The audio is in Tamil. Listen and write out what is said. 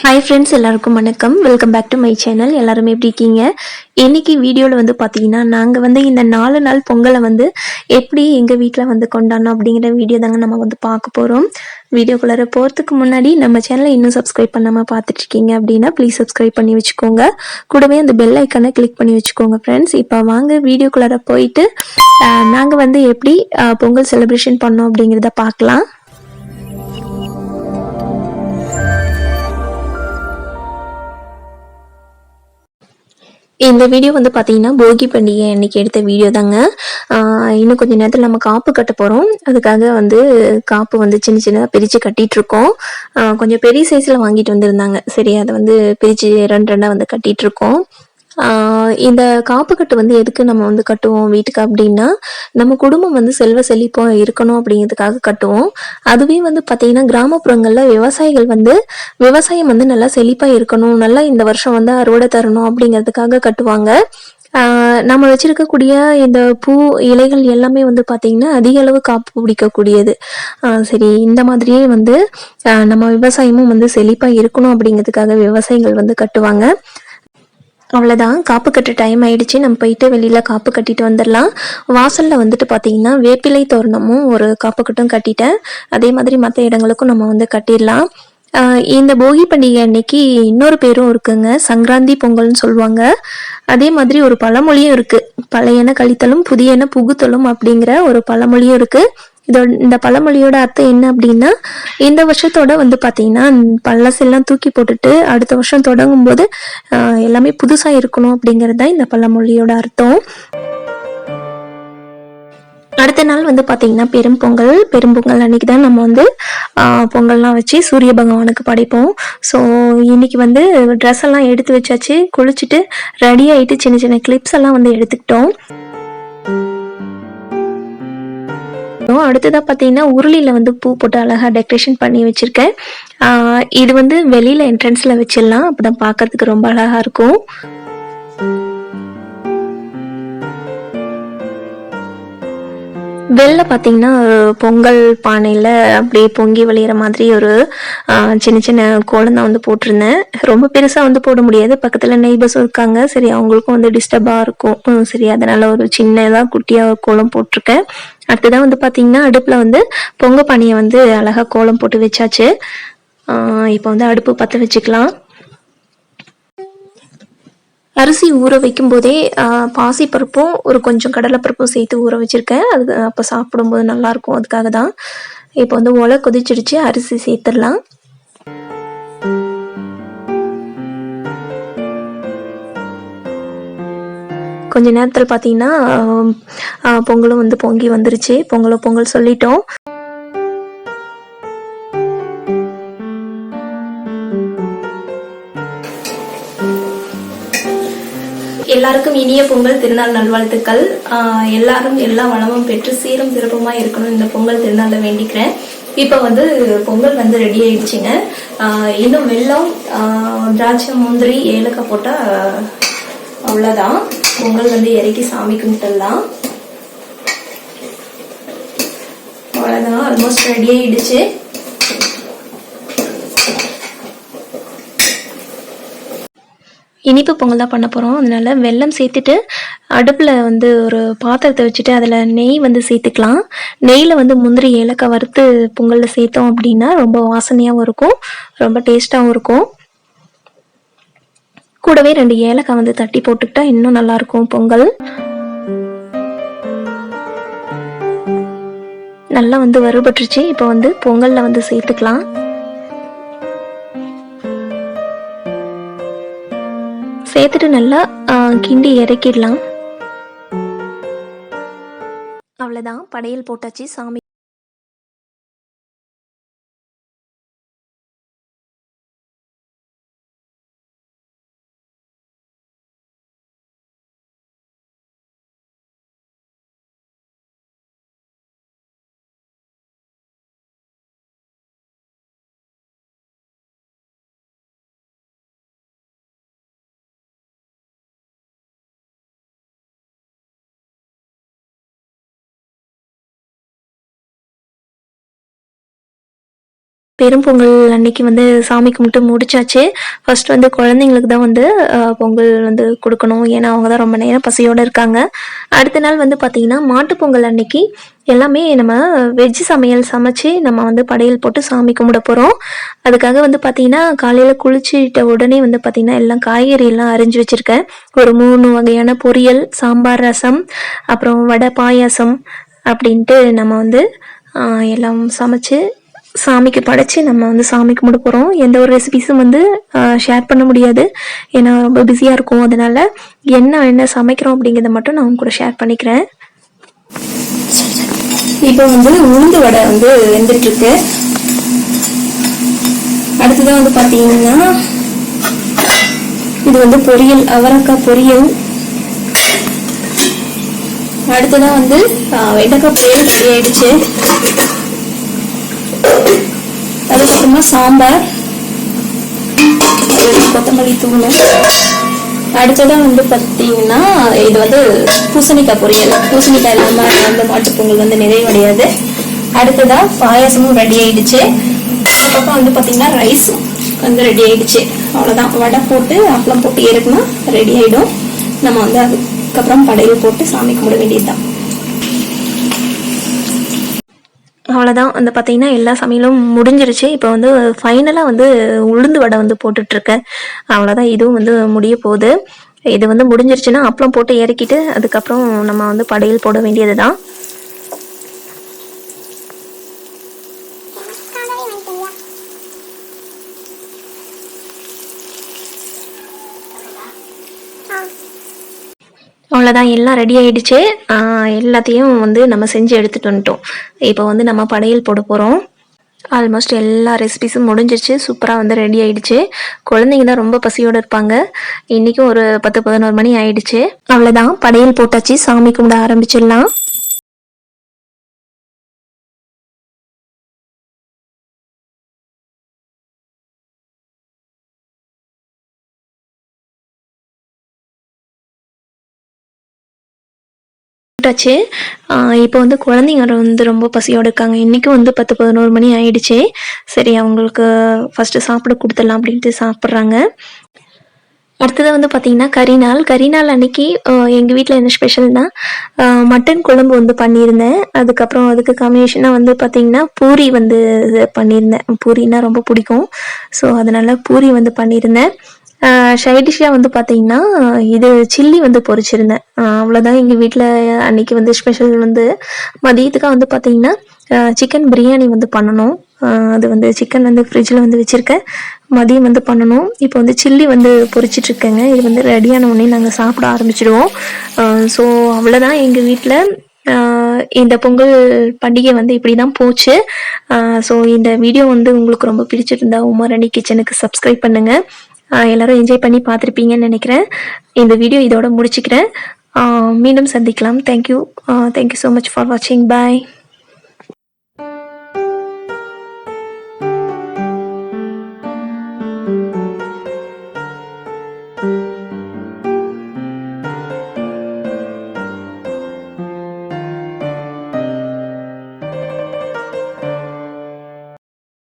ஹாய் ஃப்ரெண்ட்ஸ் எல்லாருக்கும் வணக்கம். Welcome back to my channel எல்லாருமே எப்படி இருக்கீங்க? இன்னைக்கு வீடியோவில் வந்து பார்த்தீங்கன்னா நாங்கள் வந்து இந்த நாலு நாள் பொங்கலை வந்து எப்படி எங்கள் வீட்டில் வந்து கொண்டாடணும் அப்படிங்கிற வீடியோ தாங்க நம்ம வந்து பார்க்க போகிறோம் வீடியோக்குள்ளார போகிறதுக்கு முன்னாடி நம்ம சேனலை இன்னும் சப்ஸ்கிரைப் பண்ணாமல் பார்த்துட்டு இருக்கீங்க அப்படின்னா ப்ளீஸ் சப்ஸ்கிரைப் பண்ணி வச்சுக்கோங்க. கூடவே அந்த பெல் ஐக்கானை கிளிக் பண்ணி வச்சுக்கோங்க ஃப்ரெண்ட்ஸ் இப்போ வாங்க வீடியோக்குள்ளார போயிட்டு நாங்கள் வந்து எப்படி பொங்கல் செலிப்ரேஷன் பண்ணோம் அப்படிங்கிறத பார்க்கலாம். இந்த வீடியோ வந்து பார்த்தீங்கன்னா போகி பண்டிகை அன்னைக்கு எடுத்த வீடியோ தாங்க. ஆஹ் இன்னும் கொஞ்ச நேரத்தில் நம்ம காப்பு கட்ட போகிறோம் அதுக்காக வந்து காப்பு வந்து சின்ன சின்னதாக பிரித்து கட்டிட்டு இருக்கோம். ஆஹ் கொஞ்சம் பெரிய சைஸில் வாங்கிட்டு வந்திருந்தாங்க. சரி அதை வந்து பிரித்து ரெண்டு ரெண்டாக வந்து கட்டிட்டு இருக்கோம். இந்த காப்பு கட்டு வந்து எதுக்கு நம்ம வந்து கட்டுவோம் வீட்டுக்கு அப்படின்னா நம்ம குடும்பம் வந்து செல்வ செழிப்பாக இருக்கணும் அப்படிங்கிறதுக்காக கட்டுவோம். அதுவே வந்து பார்த்தீங்கன்னா கிராமப்புறங்களில் விவசாயிகள் வந்து விவசாயம் வந்து நல்லா செழிப்பா இருக்கணும் நல்லா இந்த வருஷம் வந்து அறுவடை தரணும் அப்படிங்கிறதுக்காக கட்டுவாங்க. ஆஹ் நம்ம வச்சிருக்கக்கூடிய இந்த பூ இலைகள் எல்லாமே வந்து பார்த்தீங்கன்னா அதிக அளவு காப்பு பிடிக்கக்கூடியது. ஆஹ் சரி இந்த மாதிரியே வந்து ஆஹ் நம்ம விவசாயமும் வந்து செழிப்பா இருக்கணும் அப்படிங்கிறதுக்காக விவசாயிகள் வந்து கட்டுவாங்க. அவ்வளோதான் காப்பு கட்ட டைம் ஆயிடுச்சு. நம்ம போயிட்டு வெளியில் காப்பு கட்டிட்டு வந்துடலாம். வாசலில் வந்துட்டு பார்த்தீங்கன்னா வேப்பிலை தோரணமும் ஒரு காப்பு கட்டும் கட்டிட்டேன். அதே மாதிரி மற்ற இடங்களுக்கும் நம்ம வந்து கட்டிடலாம். இந்த போகி பண்டிகை அன்னைக்கு இன்னொரு பேரும் இருக்குங்க. சங்கராந்தி பொங்கல்னு சொல்லுவாங்க. அதே மாதிரி ஒரு பழமொழியும் இருக்கு. பழையன கழித்தலும் புதியன புகுத்தலும் அப்படிங்கிற ஒரு பழமொழியும் இருக்கு. இதோட இந்த பழமொழியோட அர்த்தம் என்ன அப்படின்னா இந்த வருஷத்தோட வந்து பார்த்தீங்கன்னா பழசெல்லாம் தூக்கி போட்டுட்டு அடுத்த வருஷம் தொடங்கும் போது எல்லாமே புதுசா இருக்கணும் அப்படிங்கிறது தான் இந்த பழமொழியோட அர்த்தம். அடுத்த நாள் வந்து பார்த்தீங்கன்னா பெரும்பொங்கல் பெரும்பொங்கல் அன்னைக்கு தான் நம்ம வந்து ஆஹ் பொங்கல்லாம் வச்சு சூரிய பகவானுக்கு படைப்போம். ஸோ இன்னைக்கு வந்து ட்ரெஸ் எல்லாம் எடுத்து வச்சாச்சு. குளிச்சுட்டு ரெடி ஆயிட்டு சின்ன சின்ன கிளிப்ஸ் எல்லாம் வந்து எடுத்துக்கிட்டோம். அப்புறம் அடுத்ததா பார்த்தீங்கன்னா உருளியில் வந்து பூ போட்டு அழகாக டெக்கரேஷன் பண்ணி வச்சுருக்கேன். இது வந்து வெளியில் என்ட்ரன்ஸில் வச்சிடலாம். அப்போ தான் பார்க்கறதுக்கு ரொம்ப அழகாக இருக்கும். வெளில பார்த்தீங்கன்னா பொங்கல் பானையில் அப்படியே பொங்கி வழியிற மாதிரி ஒரு சின்ன சின்ன கோலம் தான் வந்து போட்டிருந்தேன். ரொம்ப பெருசாக வந்து போட முடியாது. பக்கத்தில் நெய்பர்ஸும் இருக்காங்க. சரி அவங்களுக்கும் வந்து டிஸ்டர்பாக இருக்கும். சரி அதனால ஒரு சின்னதாக குட்டியாக கோலம் போட்டிருக்கேன். அடுத்ததான் வந்து பார்த்திங்கன்னா அடுப்பில் வந்து பொங்க பானையை வந்து அழகாக கோலம் போட்டு வச்சாச்சு. இப்போ வந்து அடுப்பு பற்ற வச்சுக்கலாம். அரிசி ஊற வைக்கும் போதே பாசிப்பருப்பும் ஒரு கொஞ்சம் கடலைப்பருப்பும் சேர்த்து ஊற வச்சுருக்கேன். அது அப்போ சாப்பிடும்போது நல்லாயிருக்கும் அதுக்காக தான் இப்போ வந்து ஒலை கொதிச்சிடுச்சு அரிசி சேர்த்துடலாம். கொஞ்ச நேரத்தில் பார்த்தீங்கன்னா பொங்கலும் வந்து பொங்கி வந்துருச்சு. பொங்கலோ பொங்கல் சொல்லிட்டோம். எல்லாருக்கும் இனிய பொங்கல் திருநாள் நல்வாழ்த்துக்கள். எல்லாரும் எல்லா வளமும் பெற்று சீரும் சிறப்புமா இருக்கணும். இந்த பொங்கல் திருநாளை வேண்டிக்கிறேன். இப்போ வந்து பொங்கல் வந்து ரெடி ஆயிடுச்சுங்க. இன்னும் வெள்ளம் திராட்சை முந்திரி ஏலக்காய் போட்டா ஆஹ் அவ்வளவுதான். பொங்கல் வந்து இறக்கி சாமி கும்பிட்டுலாம் அவ்வளவுதான் ஆல்மோஸ்ட் ரெடி ஆயிடுச்சு. இனிப்பு பொங்கல் தான் பண்ண போகிறோம் அதனால வெல்லம் சேர்த்துட்டு அடுப்பில் வந்து ஒரு பாத்திரத்தை வச்சுட்டு அதில் நெய் வந்து சேர்த்துக்கலாம். நெய்யில் வந்து முந்திரி ஏலக்காய் வறுத்து பொங்கலில் சேர்த்தோம் அப்படின்னா ரொம்ப வாசனையாகவும் இருக்கும் ரொம்ப டேஸ்ட்டாகவும் இருக்கும். கூடவே ரெண்டு ஏலக்காய் வந்து தட்டி போட்டுக்கிட்டா இன்னும் நல்லா இருக்கும் பொங்கல். நல்லா வந்து வறுபட்டுருச்சு. இப்போ வந்து பொங்கலில் வந்து சேர்த்துக்கலாம். சேர்த்துட்டு நல்லா கிண்டி இறக்கிடலாம். அவ்வளோதான் படையல் போட்டாச்சு சாமி பெரும் பொங்கல் அன்னைக்கு வந்து சாமி கும்பிட்டு முடிச்சாச்சு. ஃபர்ஸ்ட் வந்து குழந்தைங்களுக்கு தான் வந்து பொங்கல் வந்து கொடுக்கணும். ஏன்னா அவங்க தான் ரொம்ப நேரம் பசியோடு இருக்காங்க. அடுத்த நாள் வந்து பார்த்திங்கன்னா மாட்டுப்பொங்கல் அன்னைக்கு எல்லாமே நம்ம வெஜ் சமையல் சமைச்சு நம்ம வந்து படையல் போட்டு சாமி கும்பிட போகிறோம் அதுக்காக வந்து பார்த்திங்கன்னா காலையில் குளிச்சுட்ட உடனே வந்து பார்த்திங்கன்னா எல்லாம் காய்கறி எல்லாம் அரிஞ்சு வச்சுருக்கேன். ஒரு மூணு வகையான பொரியல் சாம்பார் ரசம் அப்புறம் வடை பாயாசம் அப்படின்ட்டு நம்ம வந்து எல்லாம் சமைச்சு சாமிக்கு படைச்சு நம்ம வந்து சாமி கும்பிட போகிறோம் எந்த ஒரு ரெசிபிஸும் வந்து ஷேர் பண்ண முடியாது. ஏன்னா ரொம்ப பிஸியாக இருக்கும். அதனால என்ன என்ன சமைக்கிறோம் அப்படிங்கிறத மட்டும் நான் உங்க கூட ஷேர் பண்ணிக்கிறேன். இப்போ வந்து உளுந்து வடை வந்து வெந்துட்டுருக்கு. அடுத்ததான் வந்து பார்த்தீங்கன்னா இது வந்து பொரியல் அவரக்காய் பொரியல். அடுத்ததான் வந்து வெண்டைக்காய் பொரியல் ரெடி ஆயிடுச்சு. அதுக்கப்புறமா சாம்பார். கொத்தமல்லி தூள். அடுத்ததான் வந்து பார்த்தீங்கன்னா இது வந்து பூசணிக்காய் பொரியல். பூசணிக்காய் இல்லாமல் வந்து மாட்டுப் பொங்கல் வந்து நிறைவடையாது. அடுத்ததா பாயாசமும் ரெடி ஆயிடுச்சு. அதுக்கப்புறம் வந்து பார்த்தீங்கன்னா ரைஸும் வந்து ரெடி ஆயிடுச்சு. அவ்வளோதான் வடை போட்டு அப்பளம் போட்டு ஏறுக்குனா ரெடி ஆயிடும். நம்ம வந்து அதுக்கப்புறம் படையல் போட்டு சாமி கும்பிட வேண்டியதுதான். அவ்வளோதான் வந்து பார்த்தீங்கன்னா எல்லா சமையலும் முடிஞ்சிருச்சு. இப்போ வந்து ஃபைனலாக வந்து உளுந்து வடை வந்து போட்டுட்ருக்கேன் அவ்வளோதான் இதுவும் வந்து முடிய போகுது. இது வந்து முடிஞ்சிருச்சுன்னா அப்பளம் போட்டு இறக்கிட்டு அதுக்கப்புறம் நம்ம வந்து படையில் போட வேண்டியது தான் அவ்வளோதான் எல்லாம் ரெடி ஆயிடுச்சு. எல்லாத்தையும் வந்து நம்ம செஞ்சு எடுத்துட்டு வந்துட்டோம். இப்போ வந்து நம்ம படையல் போட போகிறோம் ஆல்மோஸ்ட் எல்லா ரெசிபிஸும் முடிஞ்சிச்சு சூப்பராக வந்து ரெடி ஆயிடுச்சு. குழந்தைங்க தான் ரொம்ப பசியோடு இருப்பாங்க. இன்றைக்கும் ஒரு பத்து பதினோரு மணி ஆயிடுச்சு. அவ்வளோதான் படையல் போட்டாச்சு. சாமி கும்பிட ஆரம்பிச்சிடலாம். போட்டாச்சு இப்போ வந்து குழந்தைங்க வந்து ரொம்ப பசியோடு இருக்காங்க. இன்றைக்கும் வந்து பத்து பதினோரு மணி ஆயிடுச்சு. சரி அவங்களுக்கு ஃபஸ்ட்டு சாப்பிட கொடுத்துடலாம் அப்படின்ட்டு சாப்பிட்றாங்க. அடுத்தது வந்து பார்த்தீங்கன்னா கரிநாள் கரிநாள் அன்னைக்கு எங்கள் வீட்டில் என்ன ஸ்பெஷல்னா மட்டன் குழம்பு வந்து பண்ணியிருந்தேன். அதுக்கப்புறம் அதுக்கு காம்பினேஷனாக வந்து பார்த்தீங்கன்னா பூரி வந்து இது பண்ணியிருந்தேன். பூரினா ரொம்ப பிடிக்கும். ஸோ அதனால் பூரி வந்து பண்ணியிருந்தேன். சைடிஷாக வந்து பார்த்தீங்கன்னா இது சில்லி வந்து பொரிச்சிருந்தேன் அவ்வளோதான் எங்கள் வீட்டில் அன்னைக்கு வந்து ஸ்பெஷல் வந்து மதியத்துக்காக வந்து பார்த்தீங்கன்னா சிக்கன் பிரியாணி வந்து பண்ணணும். அது வந்து சிக்கன் வந்து ஃப்ரிட்ஜில் வந்து வச்சுருக்கேன். மதியம் வந்து பண்ணணும். இப்போ வந்து சில்லி வந்து பொறிச்சிட்ருக்கேங்க. இது வந்து ரெடியான உடனே நாங்கள் சாப்பிட ஆரம்பிச்சிடுவோம். ஸோ அவ்வளோதான் எங்கள் வீட்டில் இந்த பொங்கல் பண்டிகை வந்து இப்படி தான் போச்சு ஸோ இந்த வீடியோ வந்து உங்களுக்கு ரொம்ப பிடிச்சிருந்தா உமாரணி கிச்சனுக்கு சப்ஸ்கிரைப் பண்ணுங்கள் எல்லாரும் என்ஜாய் பண்ணி பார்த்துருப்பீங்கன்னு நினைக்கிறேன். இந்த வீடியோ இதோட முடிச்சுக்கிறேன். மீண்டும் சந்திக்கலாம். Thank you thank you so much for வாட்சிங் பாய்